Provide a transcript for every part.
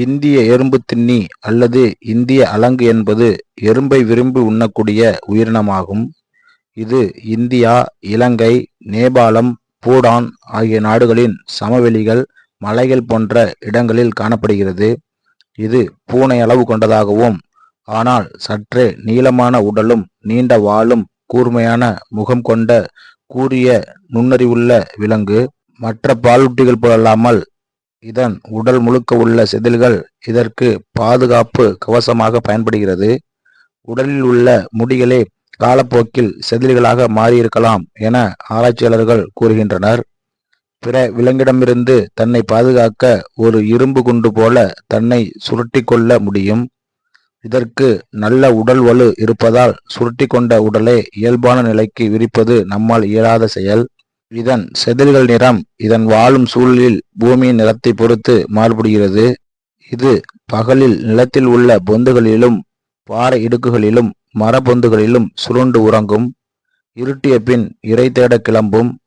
இந்திய எறும்பு தின்னி அல்லது இந்திய அலங்கு என்பது எறும்பை விரும்பி உண்ணக்கூடிய உயிரினமாகும். இது இந்தியா, இலங்கை, நேபாளம், பூடான் ஆகிய நாடுகளின் சமவெளிகள், மலைகள் போன்ற இடங்களில் காணப்படுகிறது. இது பூனை அளவு கொண்டதாகவும், ஆனால் சற்றே நீளமான உடலும், நீண்ட வாழும் கூர்மையான முகம் கொண்ட கூரிய நுண்ணறிவுள்ள விலங்கு. மற்ற பாலூட்டிகள் போலல்லாமல் இதன் உடல் முழுக்க உள்ள செதில்கள் இதற்கு பாதுகாப்பு கவசமாக பயன்படுகிறது. உடலில் உள்ள முடிகளே காலப்போக்கில் செதில்களாக மாறியிருக்கலாம் என ஆராய்ச்சியாளர்கள் கூறுகின்றனர். பிற விலங்கிடமிருந்து தன்னை பாதுகாக்க ஒரு இரும்பு குண்டு போல தன்னை சுருட்டிக் கொள்ள முடியும். இதற்கு நல்ல உடல் வலு இருப்பதால் சுருட்டி கொண்ட உடலை இயல்பான நிலைக்கு விரிப்பது நம்மால் இயலாத செயல். இதன் செதில்கள் நிறம் இதன் வாழும் சூழலில் பூமியின் நிறத்தைப் பொறுத்து மாறுபடுகிறது. இது பகலில் நிலத்தில் உள்ள பொந்துகளிலும், பாறை இடுக்குகளிலும், மரப்பொந்துகளிலும் சுருண்டு உறங்கும். இருட்டிய பின் இரை தேடக் கிளம்பும்.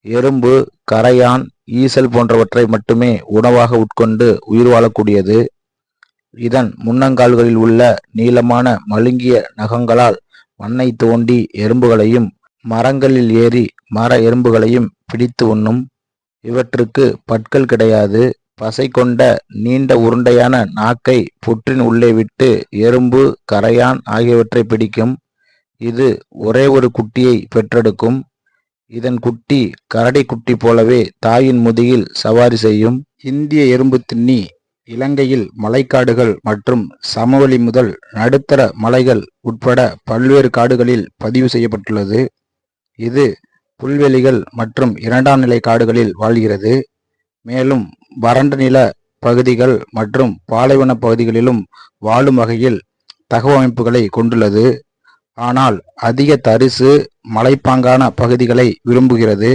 எறும்பு, கரையான், ஈசல் போன்றவற்றை மட்டுமே உணவாக உட்கொண்டு உயிர் வாழக்கூடியது. இதன் முன்னங்கால்களில் உள்ள நீளமான மழுங்கிய நகங்களால் மண்ணை தோண்டி எறும்புகளையும், மரங்களில் ஏறி மர எறும்புகளையும் பிடித்து உண்ணும். இவற்றுக்கு பற்கள் கிடையாது. பசை கொண்ட நீண்ட உருண்டையான நாக்கை புற்றின் உள்ளே விட்டு எறும்பு, கரையான் ஆகியவற்றை பிடிக்கும். இது ஒரே ஒரு குட்டியை பெற்றெடுக்கும். இதன் குட்டி கரடி குட்டி போலவே தாயின் முதுகில் சவாரி செய்யும். இந்திய எறும்பு தின்னி இலங்கையில் மலைக்காடுகள் மற்றும் சமவெளி முதல் நடுத்தர மலைகள் உட்பட பல்வேறு காடுகளில் பதிவு செய்யப்பட்டுள்ளது. இது புல்வெளிகள் மற்றும் இரண்டாம் நிலை காடுகளில் வாழ்கிறது. மேலும் வறண்ட நில பகுதிகள் மற்றும் பாலைவனப் பகுதிகளிலும் வாழும் வகையில் தகவமைப்புகளை கொண்டுள்ளது. ஆனால் அதிக தரிசு, மலைப்பாங்கான பகுதிகளை விரும்புகிறது.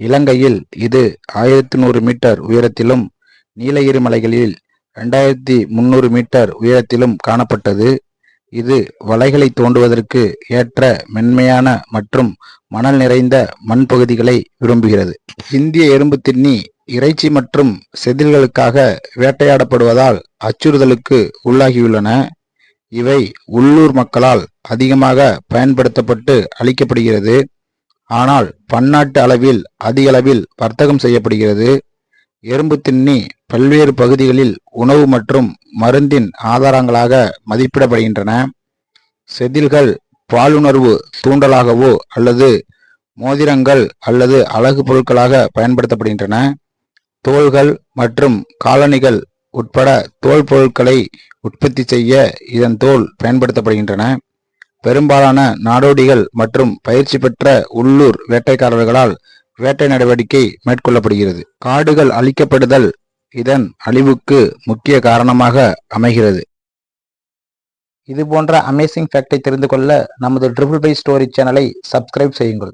இலங்கையில் இது ஆயிரத்து நூறு மீட்டர் உயரத்திலும், நீலகிரி மலைகளில் ரெண்டாயிரத்தி முந்நூறு மீட்டர் உயரத்திலும் காணப்பட்டது. இது வலைகளை தோண்டுவதற்கு ஏற்ற மென்மையான மற்றும் மணல் நிறைந்த மண் பகுதிகளை விரும்புகிறது. இந்திய எறும்பு தின்னி இறைச்சி மற்றும் செதில்களுக்காக வேட்டையாடப்படுவதால் அச்சுறுத்தலுக்கு உள்ளாகியுள்ளன. இவை உள்ளூர் மக்களால் அதிகமாக பயன்படுத்தப்பட்டு அளிக்கப்படுகிறது ஆனால் பன்னாட்டு அளவில் அதிகளவில் வர்த்தகம் செய்யப்படுகிறது. எறும்பு தின்னி பல்வேறு பகுதிகளில் உணவு மற்றும் மருந்தின் ஆதாரங்களாக மதிப்பிடப்படுகின்றன. செதில்கள் பாலுணர்வு தூண்டலாகவோ அல்லது மோதிரங்கள் அல்லது அழகு பொருட்களாக பயன்படுத்தப்படுகின்றன. தோல்கள் மற்றும் காலணிகள் உட்பட தோல் பொருட்களை உற்பத்தி செய்ய இதன் தோல் பயன்படுத்தப்படுகின்றன. பெரும்பாலான நாடோடிகள் மற்றும் பயிற்சி பெற்ற உள்ளூர் வேட்டைக்காரர்களால் வேட்டை நடவடிக்கை மேற்கொள்ளப்படுகிறது. காடுகள் அழிக்கப்படுதல் இதன் அழிவுக்கு முக்கிய காரணமாக அமைகிறது. இது போன்ற அமேசிங் ஃபேக்டை தெரிந்து கொள்ள நமது ட்ரிபிள் பை ஸ்டோரி சேனலை சப்ஸ்கிரைப் செய்யுங்கள்.